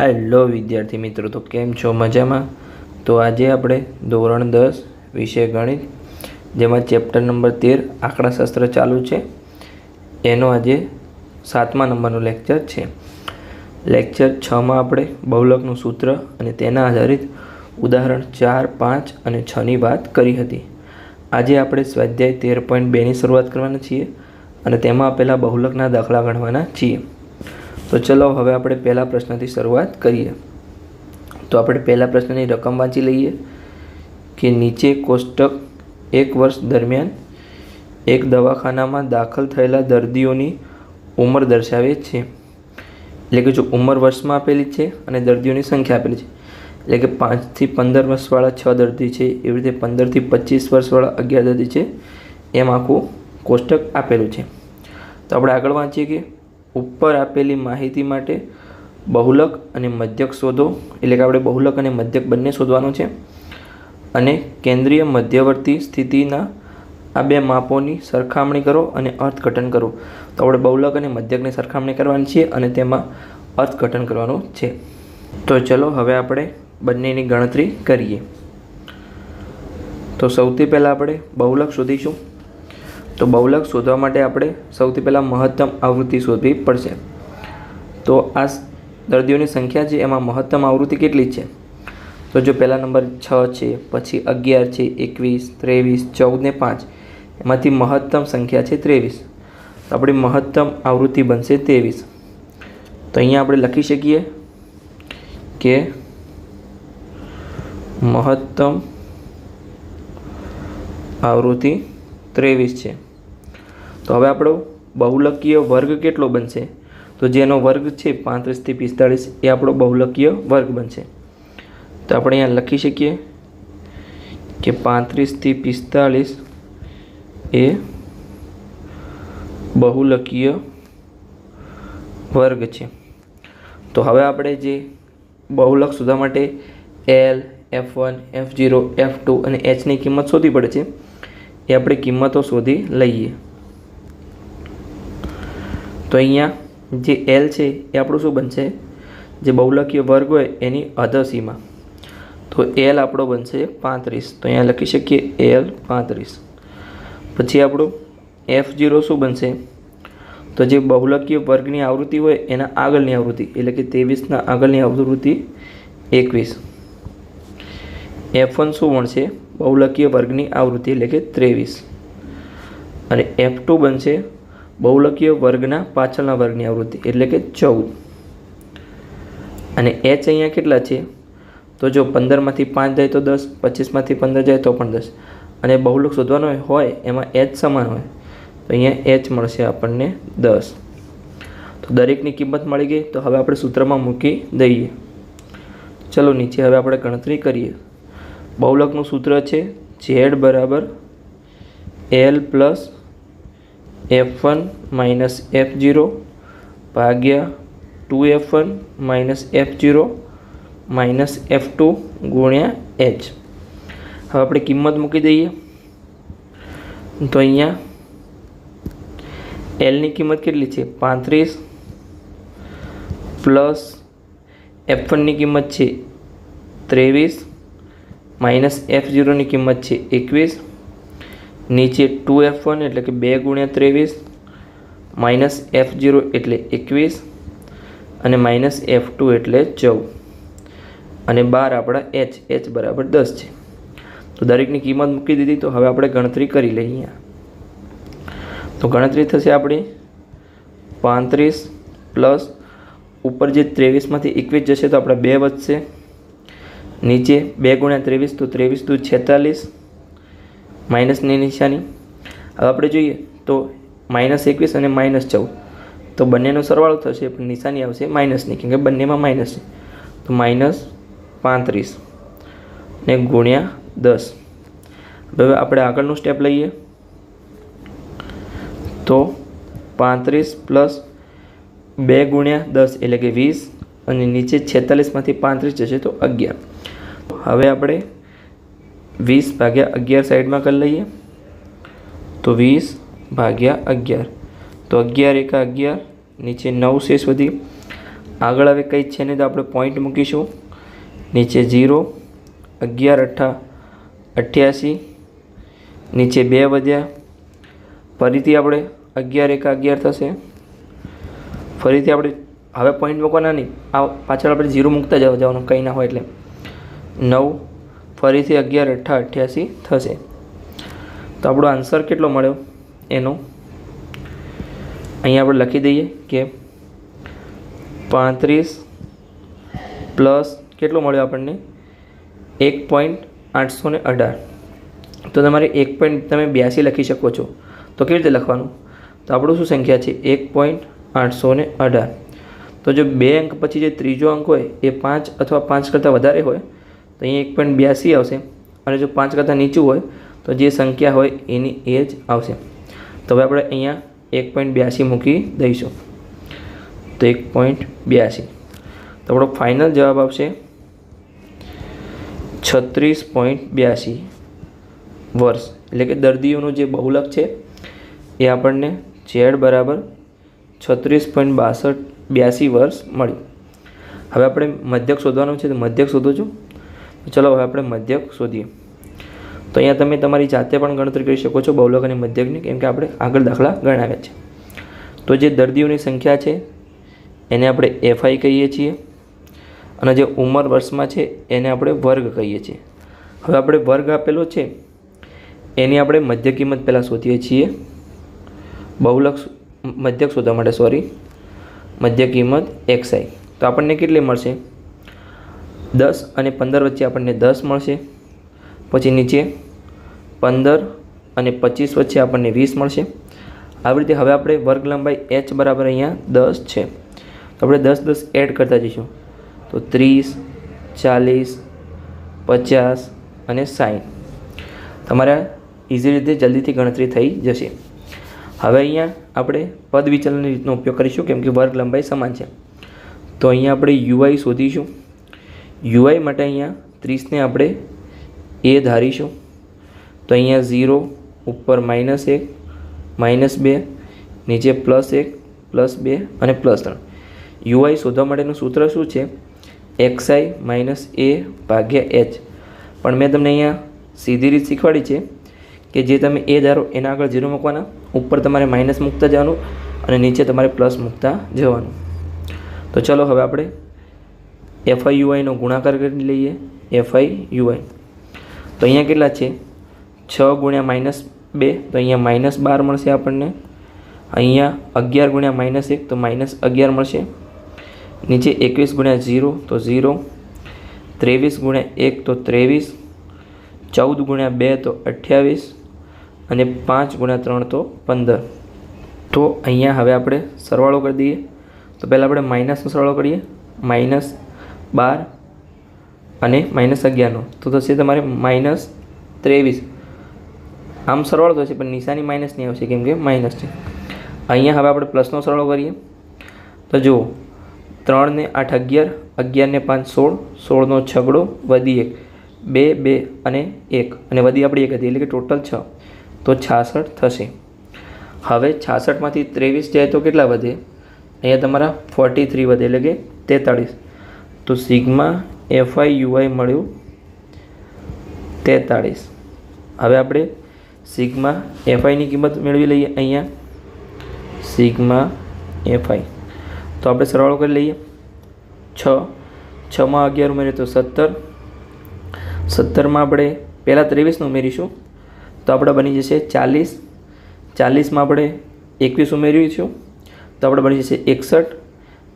Hello વિદ્યાર્થી મિત્રો, તો કેમ છો? મજામાં? તો આજે આપણે ધોરણ દસ વિષય ગણિત, જેમાં ચેપ્ટર નંબર તેર આંકડાશાસ્ત્ર ચાલુ છે. એનો આજે સાતમા નંબરનો લેક્ચર છે. લેક્ચર છમાં આપણે બહુલકનું સૂત્ર અને તેના આધારિત ઉદાહરણ ચાર, પાંચ અને છની વાત કરી હતી. આજે આપણે સ્વાધ્યાય તેર પોઈન્ટ બેની શરૂઆત કરવાના છીએ અને તેમાં આપેલા બહુલકના દાખલા ગણવાના છીએ. તો ચલો હવે આપણે પહેલા પ્રશ્નથી શરૂઆત કરીએ. તો આપણે પહેલા પ્રશ્નની રકમ વાંચી લઈએ કે નીચે કોષ્ટક એક વર્ષ દરમિયાન એક દવાખાનામાં દાખલ થયેલા દર્દીઓની ઉંમર દર્શાવે છે. એટલે કે જો ઉંમર વર્ષમાં આપેલી છે અને દર્દીઓની સંખ્યા આપેલી છે. એટલે કે પાંચથી પંદર વર્ષવાળા છ દર્દી છે, એવી રીતે પંદરથી પચીસ વર્ષવાળા અગિયાર દર્દી છે, એમ આખું કોષ્ટક આપેલું છે. તો આપણે આગળ વાંચીએ કે ઉપર આપેલી માહિતી માટે બહુલક અને મધ્યક શોધો. એટલે કે આપણે બહુલક અને મધ્યક બંને શોધવાનું છે. અને કેન્દ્રીય મધ્યવર્તી સ્થિતિના આ બે માપોની સરખામણી કરો અને અર્થઘટન કરો. તો આપણે બહુલક અને મધ્યકની સરખામણી કરવાની છે અને તેમાં અર્થઘટન કરવાનું છે. તો ચલો હવે આપણે બંનેની ગણતરી કરીએ. તો સૌથી પહેલાં આપણે બહુલક શોધીશું. તો બહુલક શોધવા માટે આપણે સૌથી પહેલાં મહત્તમ આવૃત્તિ શોધવી પડશે. તો આ દર્દીઓની સંખ્યા છે, એમાં મહત્તમ આવૃત્તિ કેટલી છે? તો જો પહેલા નંબર છ છે, પછી અગિયાર છે, એકવીસ, ત્રેવીસ, ચૌદ ને પાંચ, એમાંથી મહત્તમ સંખ્યા છે ત્રેવીસ. તો આપણી મહત્તમ આવૃત્તિ બનશે ત્રેવીસ. તો અહીંયા આપણે લખી શકીએ કે મહત્તમ આવૃત્તિ ત્રેવીસ છે. તો હવે આપણો બહુલકીય વર્ગ કેટલો બનશે? તો જેનો વર્ગ છે પાંત્રીસથી પિસ્તાળીસ, એ આપણો બહુલકીય વર્ગ બનશે. તો આપણે અહીંયા લખી શકીએ કે પાંત્રીસથી પિસ્તાળીસ એ બહુલકીય વર્ગ છે. તો હવે આપણે જે બહુલક શોધવા માટે L F one F zero F two અને એચની કિંમત શોધવી પડે છે, એ આપણે કિંમતો શોધી લઈએ. તો અહીંયા જે એલ છે એ આપણું શું બનશે? જે બહુલકીય વર્ગ હોય એની અધસીમા તો એલ આપણો બનશે પાંત્રીસ. તો અહીંયા લખી શકીએ એલ પાંત્રીસ. પછી આપણું એફ જીરો શું બનશે? તો જે બહુલકીય વર્ગની આવૃત્તિ હોય એના આગળની આવૃત્તિ, એટલે કે ત્રેવીસના આગળની આવૃત્તિ એકવીસ. એફ વન શું બનશે બહુલકીય વર્ગની આવૃત્તિ, એટલે કે ત્રેવીસ. અને એફ ટુ બનશે બહુલકીય વર્ગના પાછળના વર્ગની આવૃત્તિ એટલે કે ચૌદ. અને એચ અહીંયા કેટલા છે? તો જો પંદરમાંથી પાંચ જાય તો દસ, પચીસમાંથી પંદર જાય તો પણ દસ. અને બહુલક શોધવાનો હોય એમાં એચ સમાન હોય. તો અહીંયા એચ મળશે આપણને દસ. તો દરેકની કિંમત મળી ગઈ. તો હવે આપણે સૂત્રમાં મૂકી દઈએ. ચલો નીચે હવે આપણે ગણતરી કરીએ. બહુલકનું સૂત્ર છે ઝેડ બરાબર L plus F one minus F zero ભાગ્યા two F one minus F zero minus F two ગુણ્યા એચ હવે આપણે કિંમત મૂકી દઈએ. તો અહીંયા એલની કિંમત કેટલી છે? પાંત્રીસ પ્લસ એફ વનની કિંમત છે ત્રેવીસ, માઇનસ એફ ઝીરોની કિંમત છે એકવીસ. નીચે ટુ એફ વન એટલે કે બે ગુણ્યા ત્રેવીસ, માઇનસ એફ જીરો એટલે એકવીસ અને માઇનસ એફ ટુ એટલે ચૌદ. અને બાર આપણા એચ એચ બરાબર દસ છે. તો દરેકની કિંમત મૂકી દીધી, તો હવે આપણે ગણતરી કરી લઈએ તો ગણતરી થશે આપણી પાંત્રીસ પ્લસ ઉપર જે ત્રેવીસમાંથી એકવીસ જશે તો આપણે બે વધશે. નીચે બે ગુણ્યા ત્રેવીસ, તો ત્રેવીસ દુ છેતાલીસ. માઇનસની નિશાની. હવે આપણે જોઈએ તો માઇનસ એકવીસ અને માઇનસ ચૌદ. તો બંનેનો સરવાળો થશે, પણ નિશાની આવશે માઇનસની કેમ કે બંનેમાં માઇનસ છે. તો માઇનસ પાંત્રીસ ને ગુણ્યા દસ. હવે આપણે આગળનું સ્ટેપ લઈએ. તો પાંત્રીસ પ્લસ બે ગુણ્યા દસ એટલે કે વીસ, અને નીચે છેતાલીસમાંથી પાંત્રીસ જશે તો અગિયાર. હવે આપણે વીસ ભાગ્યા અગિયાર સાઈડમાં કરી લઈએ તો વીસ ભાગ્યા અગિયાર તો અગિયાર એકા અગિયાર નીચે નવ શેષ વધી આગળ હવે કંઈ છે નહીં તો આપણે પોઈન્ટ મૂકીશું નીચે ઝીરો અગિયાર અઠ્ઠા અઠ્યાસી નીચે બે વધ્યા ફરીથી આપણે અગિયાર એકા અગિયાર થશે ફરીથી આપણે હવે પોઈન્ટ મૂકવાના નહીં આ પાછળ આપણે ઝીરો મૂકતા જવા જવાનું કંઈ ના હોય એટલે નવ ફરીથી અગિયાર અઠ્ઠા અઠ્યાસી થશે. તો આપણો આન્સર કેટલો મળ્યો? એનો. અહીંયા આપણે લખી દઈએ કે પાંત્રીસ પ્લસ કેટલો મળ્યો આપણને? એક પોઈન્ટ આઠસો ને અઢાર. તો તમારે એક પોઈન્ટ તમે બ્યાસી લખી શકો છો. તો કેવી રીતે લખવાનું? તો આપણું શું સંખ્યા છે? એક પોઈન્ટ આઠસો ને અઢાર. તો જો બે અંક પછી જે ત્રીજો અંક હોય, એ પાંચ અથવા પાંચ કરતાં વધારે હોય તો અહીંયા એક પોઈન્ટ બ્યાસી આવશે અને જો પાંચ કરતાં નીચું હોય, તો જે સંખ્યા હોય એની એ જ આવશે. તો હવે આપણે અહીંયા એક પોઈન્ટ બ્યાસી મૂકી દઈશું. તો એક પોઈન્ટ બ્યાસી. તો આપણો ફાઇનલ જવાબ આવશે છત્રીસ પોઈન્ટ બ્યાસી વર્ષ. એટલે કે દર્દીઓનું જે બહુલક છે, એ આપણને ઝેડ બરાબર છત્રીસ પોઈન્ટ બાસઠ બ્યાસી વર્ષ મળ્યું. હવે આપણે મધ્યક શોધવાનું છે, તો મધ્યક શોધો છો? ચલો હવે આપણે મધ્યક શોધીએ. તો અહીંયા તમે તમારી જાતે પણ ગણતરી કરી શકો છો બહુલક અને મધ્યકની, કેમ કે આપણે આગળ દાખલા ગણાવ્યા છે. તો જે દર્દીઓની સંખ્યા છે, એને આપણે એફઆઈ કહીએ છીએ. અને જે ઉંમર વર્ષમાં છે, એને આપણે વર્ગ કહીએ છીએ. હવે આપણે વર્ગ આપેલો છે, એની આપણે મધ્ય કિંમત પહેલાં શોધીએ છીએ. બહુલક મધ્યક શોધવા માટે સોરી મધ્ય કિંમત એક્સઆઈ તો આપણને કેટલી મળશે? દસ અને પંદર વચ્ચે આપણને દસ મળશે. પછી નીચે પંદર અને પચીસ વચ્ચે આપણને વીસ મળશે. આવી રીતે હવે આપણે વર્ગ લંબાઈ એચ બરાબર અહીંયા દસ છે. તો આપણે દસ દસ એડ કરતા જઈશું. તો ત્રીસ, ચાલીસ, પચાસ અને સાઠ તમારા ઇઝી રીતે જલ્દીથી ગણતરી થઈ જશે. હવે અહીંયા આપણે પદ વિચલનની રીતનો ઉપયોગ કરીશું, કેમ કે વર્ગ લંબાઈ સમાન છે. તો અહીંયા આપણે યુઆઈ શોધીશું. યુઆઈ માટે અહીંયા ત્રીસને આપણે એ ધારીશું. તો અહીંયા ઝીરો, ઉપર માઇનસ એક, માઇનસ બે, નીચે પ્લસ એક, પ્લસ બે અને પ્લસ ત્રણ. યુઆઈ શોધવા માટેનું સૂત્ર શું છે? એક્સઆઈ માઇનસ એ ભાગ્યા એચ. પણ મેં તમને અહીંયા સીધી રીત શીખવાડી છે કે જે તમે એ ધારો એના આગળ ઝીરો મૂકવાના, ઉપર તમારે માઇનસ મૂકતા જવાનું અને નીચે તમારે પ્લસ મૂકતા જવાનું. તો ચલો હવે આપણે એફઆઈ યુઆઈનો ગુણાકાર કરી લઈએ એફઆઈ યુઆઈ તો અહીંયા કેટલા છે? છ ગુણ્યા માઇનસ બે, તો અહીંયા માઇનસ બાર મળશે આપણને. અહીંયા અગિયાર ગુણ્યા માઇનસ એક, તો માઇનસ અગિયાર મળશે. નીચે એકવીસ ગુણ્યા ઝીરો, તો ઝીરો. ત્રેવીસ ગુણ્યા એક, તો ત્રેવીસ. ચૌદ ગુણ્યા બે, તો અઠ્યાવીસ. અને પાંચ ગુણ્યા ત્રણ, તો પંદર. તો અહીંયા હવે આપણે સરવાળો કરી દઈએ. તો પહેલાં આપણે માઇનસનો સરવાળો કરીએ. માઇનસ બાર અને માઇનસ અગિયારનો. તો થશે તમારે માઇનસ ત્રેવીસ. આમ સરળ થશે, પણ નિશાની માઇનસ નહીં આવશે, કેમ કે માઇનસ છે. અહીંયા હવે આપણે પ્લસનો સરળ કરીએ. તો જુઓ, ત્રણને આઠ અગિયાર, અગિયારને પાંચ સોળ, સોળનો છગડો, વધી એક. બે બે અને એક. અને વધી આપણી એક હતી, એટલે કે ટોટલ છ. તો છાસઠ થશે. હવે છાસઠમાંથી ત્રેવીસ જાય તો કેટલા વધે? અહીંયા તમારા ફોર્ટી થ્રી વધે, એટલે કે તેતાળીસ. તો સિગ્મા એફઆઈ યુઆઈ મળ્યું તેતાળીસ. હવે આપણે સિગ્મા એફઆઈની કિંમત મેળવી લઈએ અહીંયા. Sigma F I. તો આપણે સરવાળો કરી લઈએ. છ. છમાં અગિયાર ઉમેરીએ તો સત્તર. સત્તરમાં આપણે પહેલાં ત્રેવીસનું ઉમેરીશું. તો આપણે બની જશે ચાલીસ. ચાલીસમાં આપણે એકવીસ ઉમેરીશું તો આપણે બની જશે એકસઠ.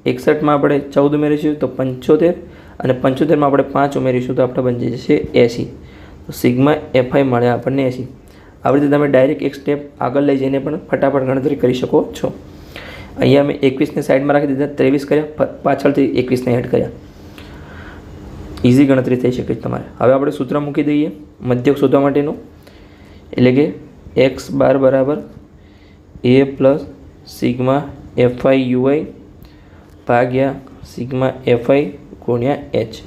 એકસઠમાં આપણે ચૌદ ઉમેરીશું, તો પંચોતેર. અને પંચોતેરમાં આપણે પાંચ ઉમેરીશું, તો આપણે બની જશે એંસી. તો સિગ્મા એફઆઈ મળે આપણને એંસી. આવી રીતે તમે ડાયરેક્ટ એક સ્ટેપ આગળ લઈ જઈને પણ ફટાફટ ગણતરી કરી શકો છો. અહીંયા મેં એકવીસને સાઈડમાં રાખી દીધા, ત્રેવીસ કર્યા પાછળથી એકવીસને એડ કર્યા. ઇઝી ગણતરી થઈ શકે છે તમારે. હવે આપણે સૂત્ર મૂકી દઈએ, મધ્યક શોધવા માટેનું. એટલે કે એક્સ બાર બરાબર A plus sigma F I U I ભાગ્યા સિગ્મા એફઆઈ ગુણ્યા એચ.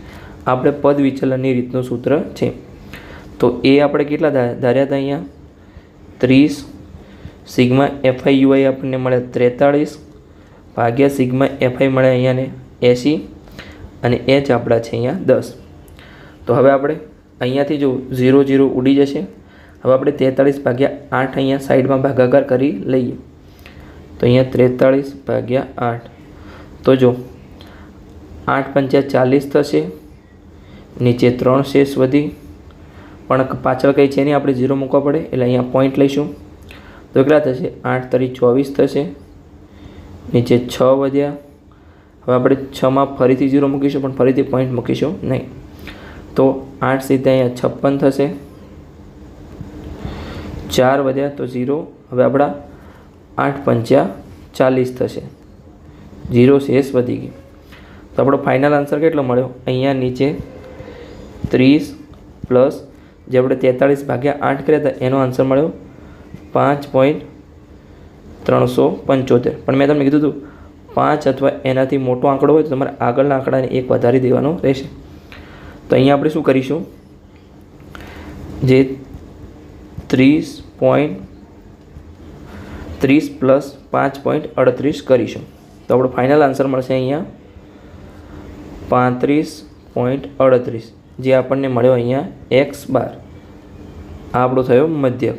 આપણે પદ વિચલનની રીતનું સૂત્ર છે. તો એ આપણે કેટલા ધાર્યા હતા અહીંયા? ત્રીસ. સિગ્મા એફઆઈ યુઆઈ આપણને મળે ત્રેતાળીસ. ભાગ્યા સિગ્મા એફઆઈ મળે અહીંયાને એંસી અને એચ આપણા છે અહીંયા દસ. તો હવે આપણે અહીંયાથી જો ઝીરો ઝીરો ઉડી જશે, હવે આપણે તેતાળીસ ભાગ્યા આઠ અહીંયા સાઈડમાં ભાગાકાર કરી લઈએ. તો અહીંયા ત્રેતાળીસ ભાગ્યા આઠ. તો જો, આઠ પંચા ચાલીસ થશે, નીચે ત્રણ શેષ વધી. પણ પાછળ કંઈ છે નહીં, આપણે ઝીરો મૂકવા પડે, એટલે અહીંયા પોઈન્ટ લઈશું. તો કેટલા થશે? આઠ તરી ચોવીસ થશે, નીચે છ વધ્યા. હવે આપણે છમાં ફરીથી ઝીરો મૂકીશું, પણ ફરીથી પોઈન્ટ મૂકીશું નહીં. તો આઠ સીધા અહીંયા છપ્પન થશે. ચાર વધ્યા તો ઝીરો. હવે આપણા આઠ પંચા ચાલીસ થશે. ઝીરો શેષ વધી ગઈ તો આપણો ફાઇનલ આન્સર કેટલો મળ્યો? અહીંયા નીચે ત્રીસ પ્લસ જે આપણે તેતાળીસ ભાગ્યા આઠ કર્યા હતા, એનો આન્સર મળ્યો પાંચ પોઈન્ટ ત્રણસો પંચોતેર. પણ મેં તમને કીધું હતું, પાંચ અથવા એનાથી મોટો આંકડો હોય તો તમારે આગળના આંકડાને એક વધારી દેવાનો રહેશે. તો અહીંયા આપણે શું કરીશું? જે ત્રીસ પોઈન્ટ ત્રીસ પ્લસ પાંચ પોઈન્ટ અડત્રીસ કરીશું. તો આપણો ફાઇનલ આન્સર મળશે અહીંયા. પાંત્રીસ પોઈન્ટ અડત્રીસ. જે આપણને મળ્યો અહીંયા એક્સ બાર આ આપણો થયો મધ્ય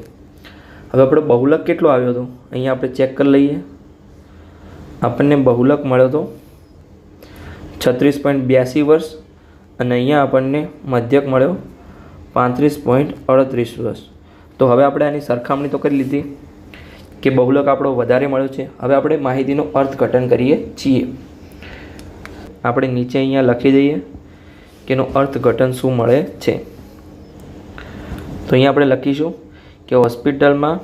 હવે આપણો બહુલક કેટલો આવ્યો હતો અહીંયા આપણે ચેક કરી લઈએ. આપણને બહુલક મળ્યો હતો છત્રીસ પોઈન્ટ બ્યાસી વર્ષ. અને અહીંયા આપણને મધ્યક મળ્યો પાંત્રીસ પોઈન્ટ અડત્રીસ વર્ષ. તો હવે આપણે આની સરખામણી તો કરી લીધી. કે બહુલક આપણો વધારે મળ્યો છે. હવે આપણે માહિતીનું અર્થઘટન કરીએ છીએ. આપણે નીચે અહીંયા લખી દઈએ કે એનું અર્થઘટન શું મળે છે. તો અહીંયા આપણે લખીશું કે હોસ્પિટલમાં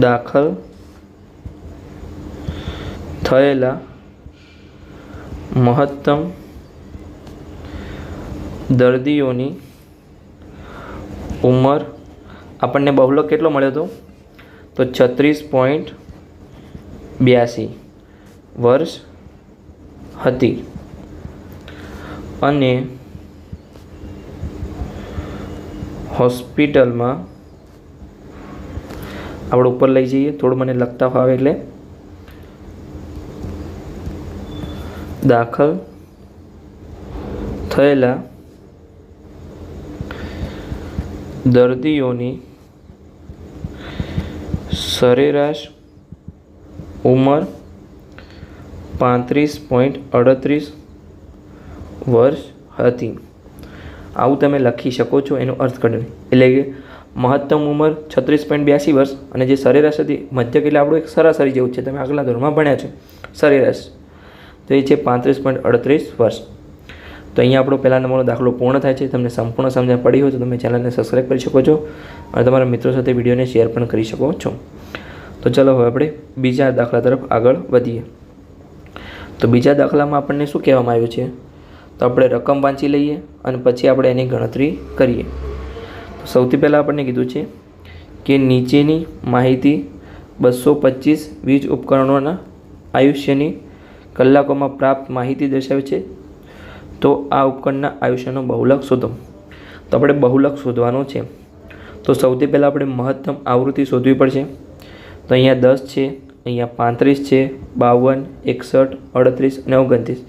દાખલ થયેલા મહત્તમ દર્દીઓની ઉંમર આપણને બહુલક કેટલો મળ્યો હતો? તો છત્રીસ પોઈન્ટ બ્યાસી વર્ષ હતી. અને હોસ્પિટલમાં આપણે ઉપર લઈ જઈએ. થોડું મને લખતા ફાવે એટલે. દાખલ થયેલા દર્દીઓની સરેરાશ ઉંમર પાંત્રીસ પોઈન્ટ અડત્રીસ વર્ષ હતી. આવું તમે લખી શકો છો, એનું અર્થઘટન એટલે કે મહત્તમ ઉંમર છત્રીસ પોઈન્ટ બ્યાસી વર્ષ અને જે સરેરાશ હતી, મધ્યક એટલે આપણું એક સરાસરી જેવું છે, તમે આગલા ધોરણમાં ભણ્યા છે. સરેરાશ. તો એ છે પાંત્રીસ પોઈન્ટ અડત્રીસ વર્ષ. તો અહીંયા આપણો પહેલા નંબરનો દાખલો પૂર્ણ થાય છે. તમને સંપૂર્ણ સમજણ પડી હોય તો તમે ચેનલને સબસ્ક્રાઈબ કરી શકો છો અને તમારા મિત્રો સાથે વિડીયોને શેર પણ કરી શકો છો. તો ચલો હવે આપણે બીજા દાખલા તરફ આગળ વધીએ. તો બીજા દાખલામાં આપણને શું કહેવામાં આવ્યું છે? તો આપણે રકમ વાંચી લઈએ અને પછી આપણે એની ગણતરી કરીએ. તો સૌથી પહેલાં આપણને કીધું છે કે નીચેની માહિતી બસો પચીસ વીજ ઉપકરણોના આયુષ્યની કલાકોમાં પ્રાપ્ત માહિતી દર્શાવે છે. તો આ ઉપકરણના આયુષ્યનો બહુલક શોધો. તો આપણે બહુલક શોધવાનો છે. તો સૌથી પહેલાં આપણે મહત્તમ આવૃત્તિ શોધવી પડશે. તો અહીંયા દસ છે, અહીંયા પાંત્રીસ છે, બાવન, એકસઠ, અડત્રીસ અને ઓગણત્રીસ.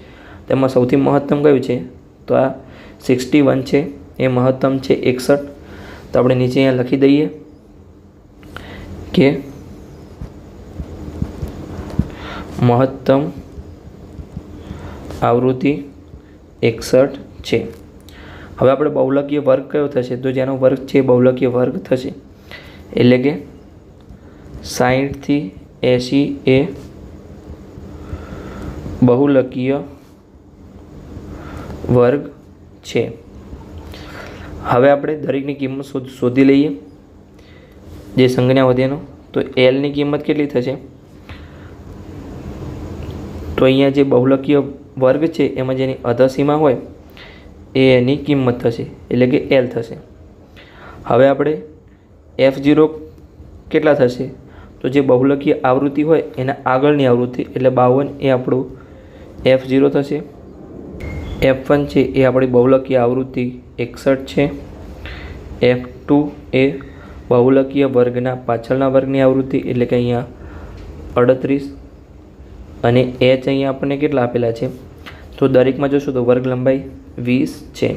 તેમાં સૌથી મહત્તમ કયું છે? તો આ સિક્સટી વન છે, એ મહત્તમ છે એકસઠ. તો આપણે નીચે અહીંયા લખી દઈએ કે મહત્તમ આવૃત્તિ એકસઠ છે. હવે આપણે બહુલકીય વર્ગ કયો થશે? તો જેનો વર્ગ છે બહુલકીય વર્ગ થશે. એટલે કે સાહીઠથી એંસી એ બહુલકીય વર્ગ છે. હવે આપણે દરેકની કિંમત શોધી લઈએ. જે સંજ્ઞા વધેનો તો એલની કિંમત કેટલી થશે? તો અહીંયા જે બહુલકીય વર્ગ છે, એમાં જેની અધસીમા હોય એ એની કિંમત થશે, એટલે કે એલ થશે. હવે આપણે એફ ઝીરો કેટલા થશે? તો જે બહુલકીય આવૃત્તિ હોય, એના આગળની આવૃત્તિ, એટલે બાવન એ આપણું એફ ઝીરો થશે. એફ વન છે, એ આપણી બહુલકીય આવૃત્તિ એકસઠ છે. એફ ટુ એ બહુલકીય વર્ગના પાછળના વર્ગની આવૃત્તિ, એટલે કે અહીંયા અડત્રીસ અને એચ અહીંયા આપણને કેટલા આપેલા છે? તો દરેકમાં જોશું તો વર્ગ લંબાઈ વીસ છે.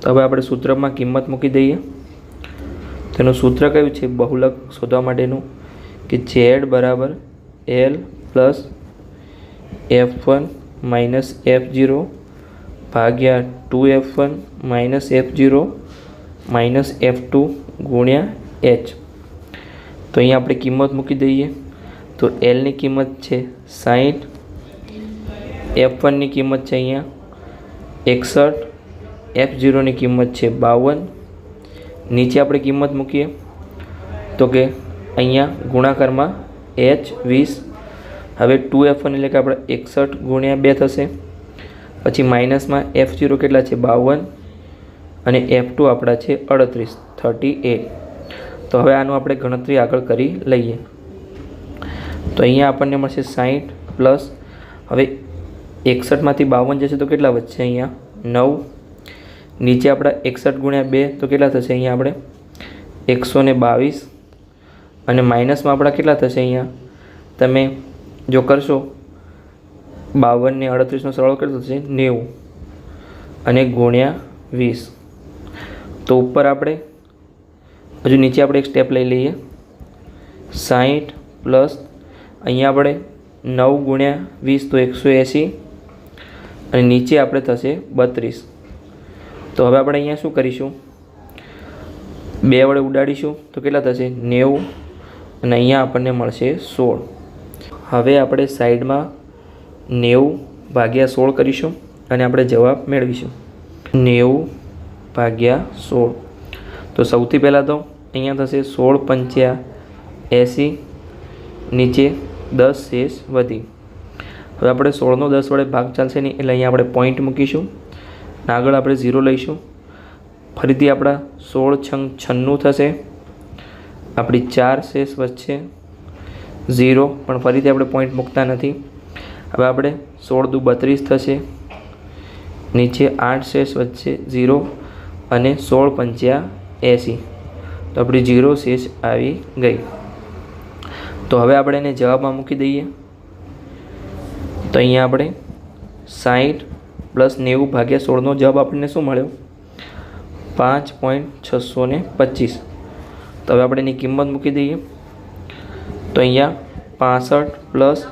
તો હવે આપણે સૂત્રમાં કિંમત મૂકી દઈએ. તેનું સૂત્ર કયું છે? બહુલક શોધવા માટેનું કે ઝેડ બરાબર L plus F one minus F zero ભાગ્યા two F one minus F zero minus F two ગુણ્યા એચ. તો અહીંયા આપણે કિંમત મૂકી દઈએ. તો એલની કિંમત છે સાઠ એફ વનની કિંમત છે અહીંયા એકસઠ. એફ ઝીરોની કિંમત છે બાવન. નીચે આપણે કિંમત મૂકીએ તો કે અહીંયા ગુણાકારમાં એચ વીસ. હવે ટુ એફ વન એટલે કે આપણે એકસઠ ગુણ્યા બે થશે. પછી માઇનસમાં એફ ઝીરો કેટલા છે બાવન. અને એફ ટુ આપણા છે અડત્રીસ થર્ટી એટ તો હવે આનું આપણે ગણતરી આગળ કરી લઈએ. તો અહીંયા આપણને મળશે સાહીઠ પ્લસ. હવે એકસઠમાંથી બાવન જશે તો કેટલા વધશે અહીંયા? નવ. નીચે આપણા એકસઠ ગુણ્યા બે તો કેટલા થશે અહીંયા આપણે? એકસો ને બાવીસ. અને માઇનસમાં આપણા કેટલા થશે અહીંયા? તમે જો કરશો બાવનને અડત્રીસનો સરવાળો કેટલો થશે? નેવું. અને ગુણ્યા વીસ. તો ઉપર આપણે, હજુ નીચે આપણે એક સ્ટેપ લઈ લઈએ. સાહીઠ પ્લસ અહીંયા આપણે નવ ગુણ્યા વીસ તો એકસો એંસી અને નીચે આપણે થશે બત્રીસ. તો હવે આપણે અહીંયા શું કરીશું? બે વડે ઉડાડીશું. તો કેટલા થશે? નેવું. અને અહીંયા આપણને મળશે સોળ. હવે આપણે સાઈડમાં નેવું ભાગ્યા સોળ કરીશું અને આપણે જવાબ મેળવીશું. નેવું ભાગ્યા સોળ. તો સૌથી પહેલાં તો અહીંયા થશે સોળ પંચ્યા એંસી. નીચે દસ શેષ વધી. હવે આપણે સોળનો દસ વડે ભાગ ચાલશે નહીં, એટલે અહીંયા આપણે પોઈન્ટ મૂકીશું. અને આગળ આપણે ઝીરો લઈશું. ફરીથી આપણા સોળ છંગ છન્નું થશે. આપણી ચાર શેષ વચ્ચે ઝીરો પણ ફરીથી આપણે પોઈન્ટ મૂકતા નથી. હવે આપણે સોળ દુ બત્રીસ થશે. નીચે આઠ શેષ વચ્ચે ઝીરો અને સોળ પંચ્યા એંસી. તો આપણી ઝીરો શેષ આવી ગઈ. તો હવે આપણે એને જવાબમાં મૂકી દઈએ. તો અહીંયા આપણે સાઠ પ્લસ નેવું ભાગ્યા સોળનો જવાબ આપણને શું મળ્યો? પાંચ પોઈન્ટ છસો ને પચીસ. તો હવે આપણે એની કિંમત મૂકી દઈએ. તો અહીંયા પાસઠ પ્લસ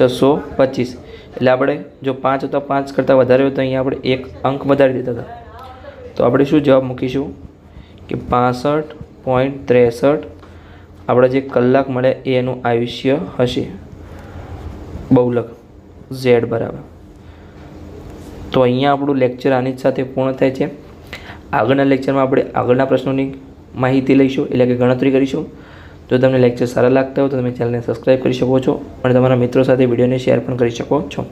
છસો પચીસ. એટલે આપણે જો પાંચ હતા પાંચ કરતાં વધારે હોય તો અહીંયા આપણે એક અંક વધારી દીધા હતા. તો આપણે શું જવાબ મૂકીશું? કે પાસઠ પોઈન્ટ ત્રેસઠ આપણે જે કલાક મળે એ એનું આયુષ્ય હશે. બહુલક. ઝેડ બરાબર. તો અહીંયા આપણું લેક્ચર આની સાથે પૂર્ણ થાય છે. આગળના લેક્ચરમાં આપણે આગળના પ્રશ્નોની માહિતી લઈશું, એટલે કે ગણતરી કરીશું. જો તમને લેક્ચર સારા લાગતા હોય તો તમે ચેનલને સબસ્ક્રાઈબ કરી શકો છો અને તમારા મિત્રો સાથે વિડીયોને શેર પણ કરી શકો છો.